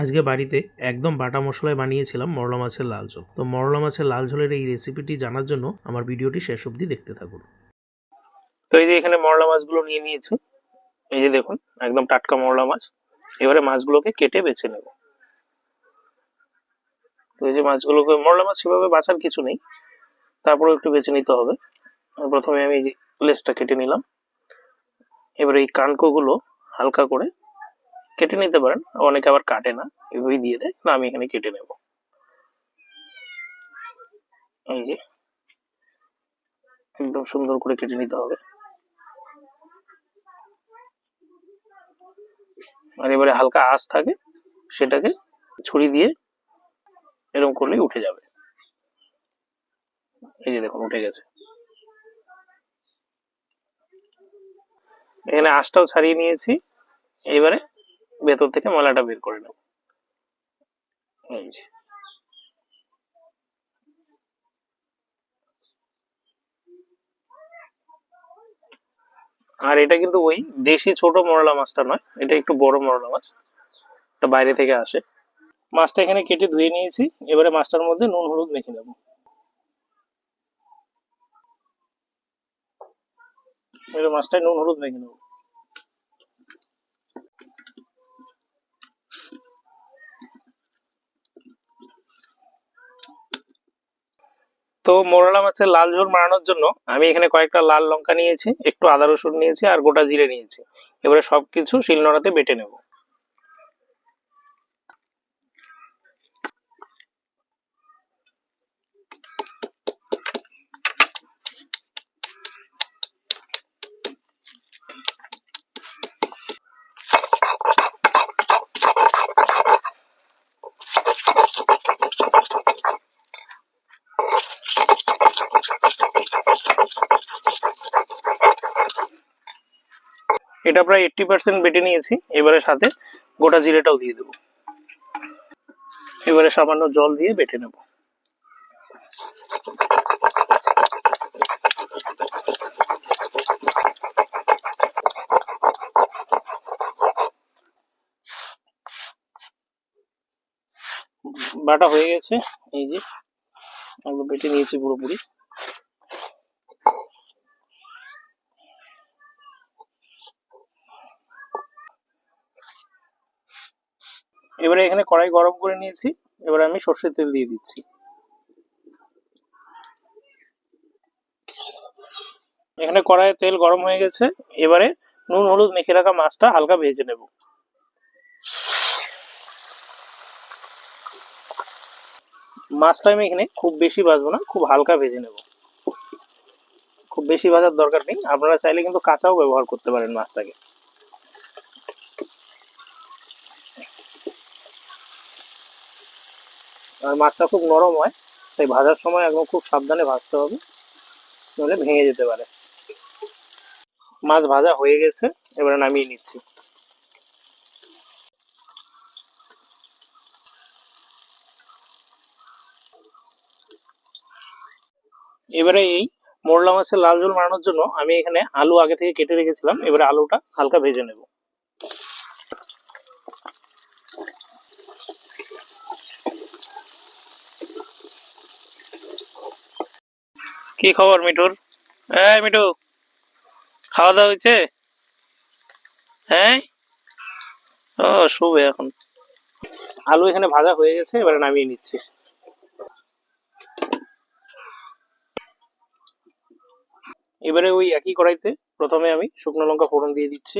আজকে বাড়িতে একদম বাটা মশলায় বানিয়েছিলাম মরলা মাছের লাল ঝোল। তো মরলা মাছের লাল ঝোলের এই রেসিপিটি জানার জন্য আমার ভিডিওটি শেষ অবধি দেখতে থাকুন। তো এই যে এখানে মরলা মাছগুলো নিয়ে নিয়েছি। এই যে দেখুন, একদম টাটকা মরলা মাছ। এবারে মাছগুলোকে কেটে বেছে নেব। তো এই যে মাছগুলোকে, মরলা মাছ সেভাবে বাছার কিছু নেই। তারপরে একটু বেছে নিতে হবে। প্রথমে আমি এই যে লেসটা কেটে নিলাম। এবারে এই কানকোগুলো হালকা করে কেটে নিতে পারেন। অনেকে আবার কাটে না। এভাবেই দিয়ে দেয় আমি এখানে কেটে নেব। এই যে, একদম সুন্দর করে কেটে নিতে হবে। আর এবারে হালকা আঁশ থাকে, সেটাকে ছুরি দিয়ে এরকম করলেই উঠে যাবে। এই যে দেখুন, উঠে গেছে। এখানে আঁশটাও ছাড়িয়ে নিয়েছি, এবারে ভেতর থেকে ময়লাটা বের করে নেব। এই আর এটা কিন্তু ওই দেশি ছোট মরলা মাছটা নয়, এটা একটু বড় মরলা মাছ, এটা বাইরে থেকে আসে। মাছটা এখানে কেটে ধুয়ে নিয়েছি, এবারে মাছটার মধ্যে নুন, হলুদ মেখে নেব। মাছটায় নুন, হলুদ মেখে নেব। তো মোরলা মাছের লাল ঝোল মারানোর জন্য আমি এখানে কয়েকটা লাল লঙ্কা নিয়েছি, একটু আদা রসুন নিয়েছি আর গোটা জিরে নিয়েছি। এবারে সবকিছু শিলনোড়াতে বেটে নেব। এটা প্রায় এইটটি পার্সেন্ট বেটে নিয়েছি। এবারে সাথে গোটা জিরেটাও দিয়ে দেবো। এবারে সামান্য জল দিয়ে বেটে নেব। বাটা হয়ে গেছে। এই যে বেটে নিয়েছি পুরোপুরি। এবারে এখানে কড়াই গরম করে নিয়েছি। এবারে আমি সর্ষের তেল দিয়ে দিচ্ছি। এখানে কড়াইয়ে তেল গরম হয়ে গেছে। এবারে নুন, হলুদ মেখে রাখা মাছটা হালকা ভেজে নেব। মাছটা আমি এখানে খুব বেশি ভাজবো না, খুব হালকা ভেজে নেব। খুব বেশি ভাজার দরকার নেই। আপনারা চাইলে কিন্তু কাঁচাও ব্যবহার করতে পারেন মাছটাকে। আর মাছটা খুব নরম হয়, তাই ভাজার সময় একদম খুব সাবধানে ভাজতে হবে নইলে ভেঙে যেতে পারে। মাছ ভাজা হয়ে গেছে, এবারে নামিয়ে নিচ্ছি। এবারে এই মোরলা মাছের লাল ঝোল মারানোর জন্য আমি এখানে আলু আগে থেকে কেটে রেখেছিলাম, এবারে আলুটা হালকা ভেজে নেব। কি খবর মিঠুর এই মিঠু, খাওয়া দাওয়া হয়েছে? হ্যাঁ ও, শুবে এখন। আলু এখানে ভাজা হয়ে গেছে, এবারে নামিয়ে নিচ্ছি। এবারে ওই একই কড়াইতে প্রথমে আমি শুকনো লঙ্কা ফোড়ন দিয়ে দিচ্ছি,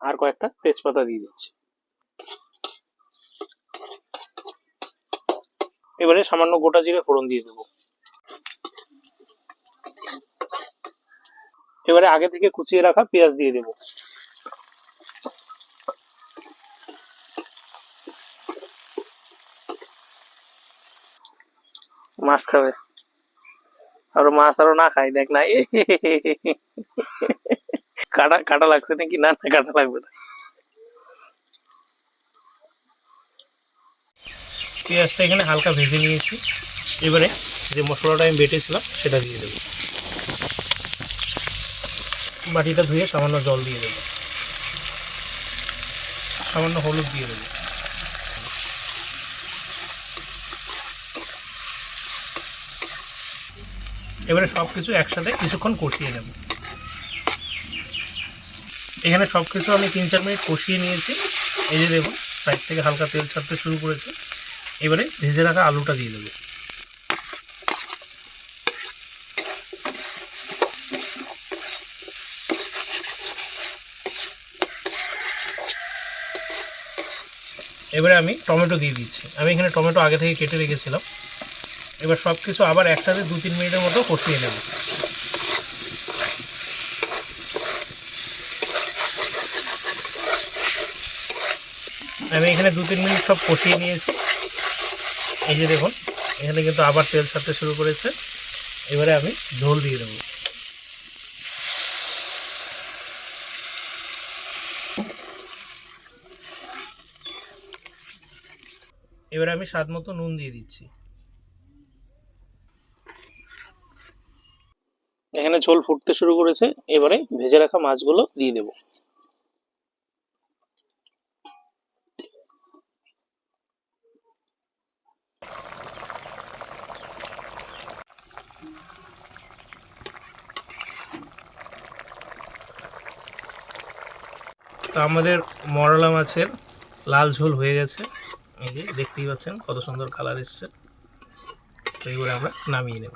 আর কয়েকটা তেজপাতা দিয়ে দিচ্ছি। এবারে সামান্য গোটা জিরে ফোড়ন দিয়ে দেবো। এবারে আগে থেকে কুচিয়ে রাখা পেঁয়াজ দিয়ে দেবো। মাছ খাবে। আর মাছ আরও না খাই, দেখ না। কাটা কাটা লাগছে নাকি? না না, কাটা লাগবে না। পেঁয়াজটা এখানে হালকা ভেজে নিয়েছি। এবারে যে মশলাটা আমি বেটেছিলাম, সেটা দিয়ে দেবো। বাটিটা ধুয়ে সামান্য জল দিয়ে দেবো। সামান্য হলুদ দিয়ে দেবো। এবারে সব কিছু একসাথে কিছুক্ষণ কষিয়ে নেব। এখানে সব কিছু আমি তিন চার মিনিট কষিয়ে নিয়েছি। এই যে দেখুন, সাইড থেকে হালকা তেল ছাড়তে শুরু করেছে। এবারে ভেজে রাখা আলুটা দিয়ে দেবো। এবারে আমি টমেটো দিয়ে দিচ্ছি। আমি এখানে টমেটো আগে থেকে কেটে রেখেছিলাম। এবার সব কিছু আবার একসাথে দু তিন মিনিটের মতো কষিয়ে নেব। আমি এখানে দু তিন মিনিট সব কষিয়ে নিয়েছি। এই যে দেখুন, এখানে কিন্তু আবার তেল ছাড়তে শুরু করেছে। এবারে আমি ঝোল দিয়ে দেবো। এবারে আমি স্বাদ মতো নুন দিয়ে দিচ্ছি। এখানে ঝোল ফুটতে শুরু করেছে। এবারে ভেজে রাখা মাছগুলো দিয়ে দেব। তো আমাদের মরলা মাছের লাল ঝোল হয়ে গেছে। এই যে দেখতেই পাচ্ছেন কত সুন্দর কালার এসছে। তো এবারে আমরা নামিয়ে নেব।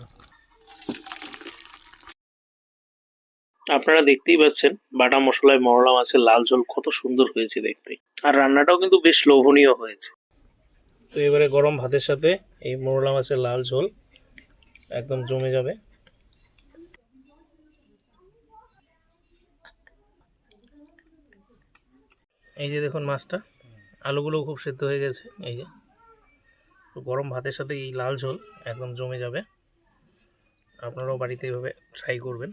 আপনারা দেখতেই পাচ্ছেন বাটা মশলায় মরলা মাছের লাল ঝোল কত সুন্দর হয়েছে দেখতে। আর রান্নাটাও কিন্তু বেশ লোভনীয় হয়েছে। তো এবারে গরম ভাতের সাথে এই মরলা মাছের লাল ঝোল একদম জমে যাবে। এই যে দেখুন মাছটা। আলুগুলো খুব সেদ্ধ হয়ে গেছে, এই যে। গরম ভাতের সাথে এই লাল ঝোল একদম জমে যাবে। আপনারাও বাড়িতে এভাবে ট্রাই করবেন।